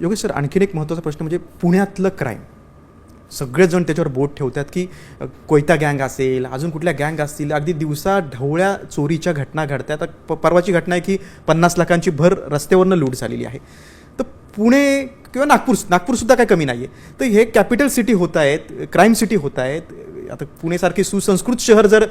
Yogesh sir आणखीन एक महत्त्वाचा प्रश्न म्हणजे पुण्यातलं क्राईम सगळेजण त्याच्यावर बोट ठेवतात की कोयता गँग असेल अजून कुठल्या गँग असतील अगदी दिवसा ढवळ्या चोरीच्या घटना घडतात. प परवाची घटना आहे की पन्नास लाखांची भर रस्त्यावरनं लूट झालेली आहे. तर पुणे किंवा नागपूर नागपूरसुद्धा काय कमी नाही आहे तर हे कॅपिटल सिटी होत आहेत क्राईम सिटी होत आहेत आता पुणेसारखे सुसंस्कृत शहर जर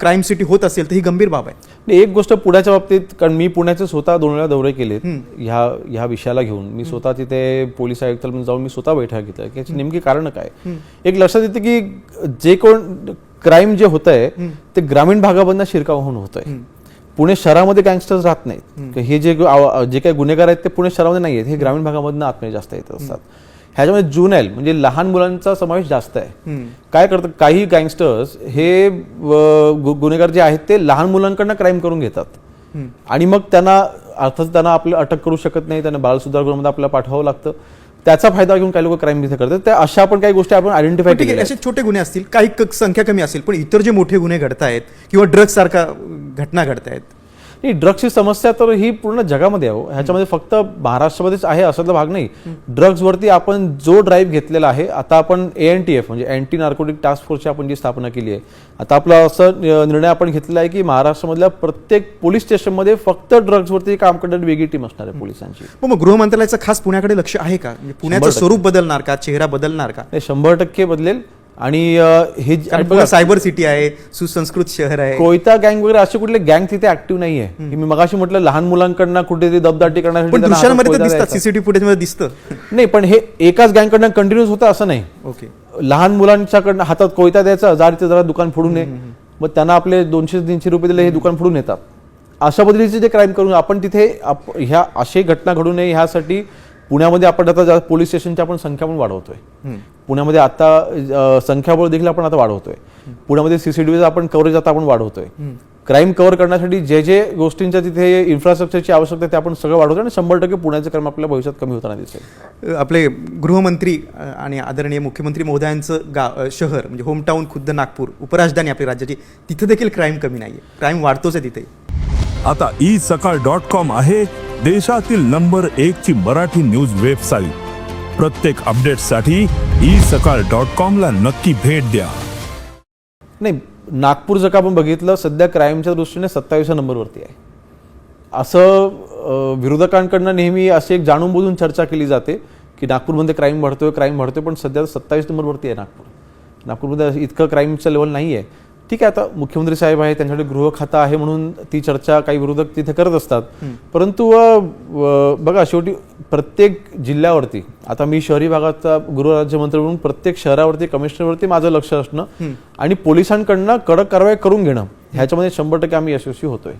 क्राईम सिटी होत असेल तर ही गंभीर बाब आहे. एक गोष्ट पुण्याच्या बाबतीत कारण मी पुण्याचे स्वतः दोन वेळा दौरे केलेत ह्या ह्या विषयाला घेऊन. मी स्वतः तिथे पोलीस आयुक्तांमध्ये जाऊन मी स्वतः बैठक घेतल्या की याची नेमकी कारण काय? एक लक्षात येते की जे कोण क्राईम जे होत आहे ते ग्रामीण भागामधनं शिरकाव होऊन होत आहे पुणे शहरामध्ये गँगस्टर्स राहत नाहीत. हे जे जे काही गुन्हेगार आहेत ते पुणे शहरामध्ये नाही आहेत. हे ग्रामीण भागामधनं आतमध्ये जास्त येत असतात. ह्याच्यामध्ये जुनॅल म्हणजे लहान मुलांचा समावेश जास्त आहे. काय करतात काही गँगस्टर्स हे गुन्हेगार जे आहेत ते लहान मुलांकडनं क्राईम करून घेतात. आणि मग त्यांना अर्थात त्यांना आपलं अटक करू शकत नाही त्यांना बाल सुधार गृहामध्ये आपल्याला पाठवावं लागतं. त्याचा फायदा घेऊन काही लोक क्राईम तिथे करतात. त्या अशा पण काही गोष्टी आपण आयडेंटिफाय केल्या असे छोटे गुन्हे असतील काही संख्या कमी असेल पण इतर जे मोठे गुन्हे घडत आहेत किंवा ड्रग्ज सारखा घटना घडत आहेत नाही ड्रग्सची समस्या तर ही पूर्ण जगामध्ये आहे हो. ह्याच्यामध्ये फक्त महाराष्ट्रामध्येच आहे असातला भाग नाही. ड्रग्सवरती आपण जो ड्राईव्ह घेतलेला आहे आता आपण ए एन टी एफ म्हणजे अँटी नार्कोटिक टास्क फोर्सची आपण जी स्थापना केली आहे. आता आपला असं निर्णय आपण घेतलेला आहे की महाराष्ट्रामधल्या प्रत्येक पोलीस स्टेशनमध्ये फक्त ड्रग्सवरती काम करणारी वेगळी टीम असणार आहे पोलिसांची. मग गृहमंत्रालयाचं खास पुण्याकडे लक्ष आहे का? म्हणजे पुण्याचं. स्वरूप बदलणार का? चेहरा बदलणार का? शंभर टक्के बदलेल. आणि हे सायबर सिटी आहे सुसंस्कृत शहर आहे. कोयता गँग वगैरे असे कुठले गँग तिथे ऍक्टिव्ह नाहीये. की मी मगाशी म्हटलं लहान मुलांकडनं कुठेतरी दबदाटी करण्यासाठी. सीसीटीव्ही फुटेजमध्ये दिसतं. नाही पण हे एकाच गँगकडनं कंटिन्युअस होतं असं नाही. ओके. लहान मुलांच्याकडनं हातात कोयता द्यायचा जा जरा दुकान फोडून ये. मग त्यांना आपले दोनशे तीनशे रुपये दिले हे दुकान फोडून येतात. अशा पद्धतीचे जे क्राईम करून आपण तिथे ह्या अशी घटना घडू नये ह्यासाठी पुण्यामध्ये आपण आता पोलीस स्टेशनची आपण संख्या पण वाढवतोय. पुण्यामध्ये आता संख्याबळ देखील आपण आता वाढवतोय. पुण्यामध्ये सीसीटीव्हीचा आपण कव्हरेज आता आपण वाढवतोय. क्राईम कव्हर करण्यासाठी जे जे गोष्टींच्या तिथे इन्फ्रास्ट्रक्चरची आवश्यकता आहे ते आपण सगळं वाढवतोय आणि शंभर टक्के पुण्याचं क्राईम आपल्या भविष्यात कमी होताना दिसेल. आपले गृहमंत्री आणि आदरणीय मुख्यमंत्री महोदयांचं गाव शहर म्हणजे होमटाऊन खुद्द नागपूर उपराजधानी आपली राज्याची तिथे देखील क्राईम कमी नाहीये. क्राईम वाढतोच आहे तिथे. आता ई सकाळ डॉट कॉम आहे देशातील नंबर एक ची मराठी न्यूज वेबसाईट प्रत्येक अपडेटसाठी ई सकाळ डॉट कॉमला नक्की भेट द्या. नाही नागपूर जर का आपण बघितलं सध्या क्राईमच्या दृष्टीने सत्तावीसच्या नंबरवरती आहे. असं विरोधकांकडनं नेहमी अशी एक जाणून बोलून चर्चा केली जाते की नागपूरमध्ये क्राईम वाढतोय क्राईम वाढतोय पण सध्या सत्तावीस नंबरवरती आहे नागपूर. नागपूरमध्ये इतकं क्राईमचं लेवल नाही आहे ठीक आहे आता मुख्यमंत्री साहेब आहे त्यांच्याकडे गृह खातं आहे म्हणून ती चर्चा काही विरोधक तिथे करत असतात. परंतु बघा शेवटी प्रत्येक जिल्ह्यावरती आता मी शहरी भागाचा गृहराज्यमंत्री म्हणून प्रत्येक शहरावरती कमिशनरवरती माझं लक्ष असणं आणि पोलिसांकडनं कडक कारवाई करून घेणं ह्याच्यामध्ये शंभर टक्के आम्ही यशस्वी होतोय.